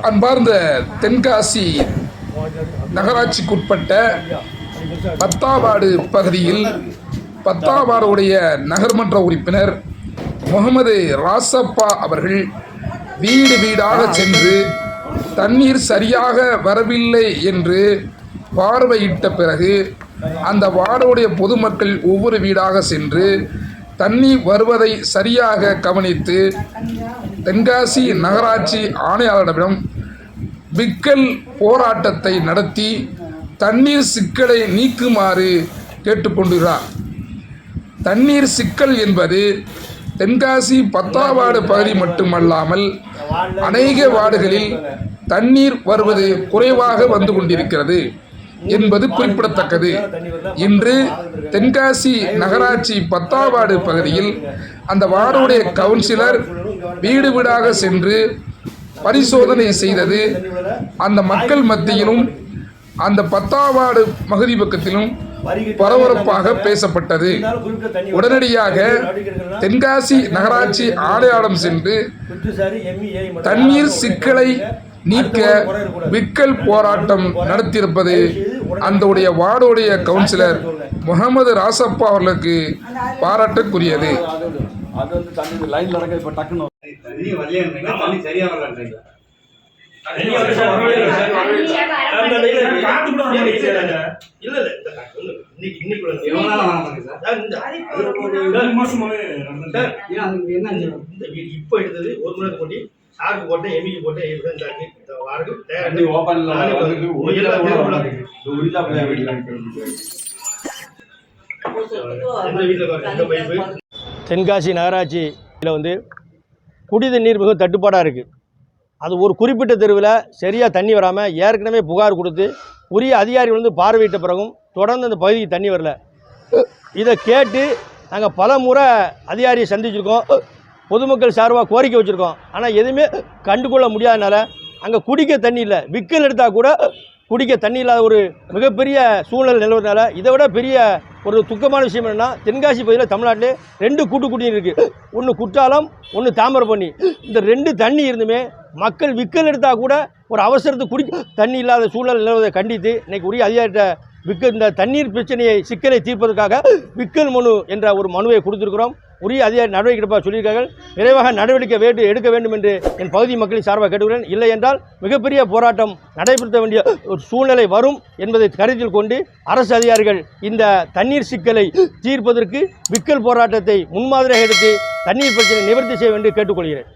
அன்பார்ந்த தென்காசி நகராட்சிக்குட்பட்ட பத்தாவாடு பகுதியில் பத்தாவாடுடைய நகர்மன்ற உறுப்பினர் முகமது ராசப்பா அவர்கள் வீடு வீடாக சென்று தண்ணீர் சரியாக வரவில்லை என்று பார்வையிட்ட பிறகு அந்த வார்டுடைய பொதுமக்கள் ஒவ்வொரு வீடாக சென்று தண்ணி வருவதை சரியாக கவனித்து தென்காசி நகராட்சி ஆணையாளரிடம் விக்கல் போராட்டத்தை நடத்தி தண்ணீர் சிக்கலை நீக்குமாறு கேட்டுக்கொண்டுகிறார் தண்ணீர் சிக்கல் என்பது தென்காசி பத்தாவாடு பகுதி மட்டுமல்லாமல் அநேக வார்டுகளில் தண்ணீர் வருவது குறைவாக வந்து கொண்டிருக்கிறது. என்பது குறிப்பிடத்தக்கது. இன்று தென்காசி நகராட்சி பத்தாவாடு பகுதியில் அந்த வார்டுடைய கவுன்சிலர் வீடு வீடாக சென்று பரிசோதனை செய்தது. அந்த மக்கள் மத்தியிலும் அந்த பத்தாவாடு பகுதி பக்கத்திலும் பரபரப்பாக பேசப்பட்டது. உடனடியாக தென்காசி நகராட்சி ஆணையாளம் சென்று தண்ணீர் சிக்கலை நீக்க விக்கல் போராட்டம் நடத்தியிருப்பது அந்த வார்டுடைய கவுன்சிலர் முகமது ராசப்பா அவர்களுக்கு பாராட்டுக்குரியது. அது வந்து தண்ணி லைன்ல நடக்க இப்ப எடுத்தது ஒரு நேரம் போட்டி. சாருக்கு போட்டேன் எமிக்கு போட்டேன் இப்படி இந்த ஆக்கி, இந்த வாருக்கு தயாரா ஓபன்ல தென்காசி நகராட்சியில் வந்து குடி தண்ணீர் மிகவும் தட்டுப்பாடாக இருக்குது அது ஒரு குறிப்பிட்ட தெருவில் சரியாக தண்ணி வராமல் ஏற்கனவே புகார் கொடுத்து உரிய அதிகாரிகள் வந்து பார்வையிட்ட பிறகும் தொடர்ந்து அந்த பகுதிக்கு தண்ணி வரல. இதை கேட்டு நாங்கள் பல முறை அதிகாரியை சந்திச்சிருக்கோம். பொதுமக்கள் சார்பாக கோரிக்கை வச்சுருக்கோம். ஆனால் எதுவுமே கண்டுகொள்ள முடியாதனால அங்கே குடிக்க தண்ணி இல்லை. விக்கல் எடுத்தால் கூட குடிக்க தண்ணி இல்லாத ஒரு மிகப்பெரிய சூழல் நிலவுறதுனால இதை விட பெரிய ஒரு துக்கமான விஷயம் என்னென்னா தென்காசி பகுதியில் தமிழ்நாட்டிலே ரெண்டு கூட்டு குடிநீர் இருக்குது ஒன்று குற்றாலம் ஒன்று தாமிரபரணி. இந்த ரெண்டு தண்ணி இருந்துமே மக்கள் விக்கல் எடுத்தால் கூட ஒரு அவசரத்துக்கு குடி தண்ணி இல்லாத சூழல் நிலவுவதை கண்டித்து இன்றைக்கு உரிய அதிகாரிகிட்ட விக்கல் இந்த தண்ணீர் பிரச்சனையை சிக்கலை தீர்ப்பதற்காக விக்கல் மனு என்ற ஒரு மனுவை கொடுத்துருக்குறோம். உரிய அதிகாரி நடவடிக்கை எடுப்பாக சொல்லியிருக்கார்கள். விரைவாக நடவடிக்கை வேண்டு எடுக்க வேண்டும் என்று என் பகுதி மக்களின் சார்பாக கேட்டுக்கிறேன் இல்லை என்றால் மிகப்பெரிய போராட்டம் நடைபெறுத்த வேண்டிய ஒரு சூழ்நிலை வரும் என்பதை கருத்தில் கொண்டு அரசு அதிகாரிகள் இந்த தண்ணீர் சிக்கலை தீர்ப்பதற்கு விக்கல் போராட்டத்தை முன்மாதிரியாக எடுத்து தண்ணீர் பிரச்சனை நிவர்த்தி செய்ய வேண்டும் கேட்டுக்கொள்கிறேன்.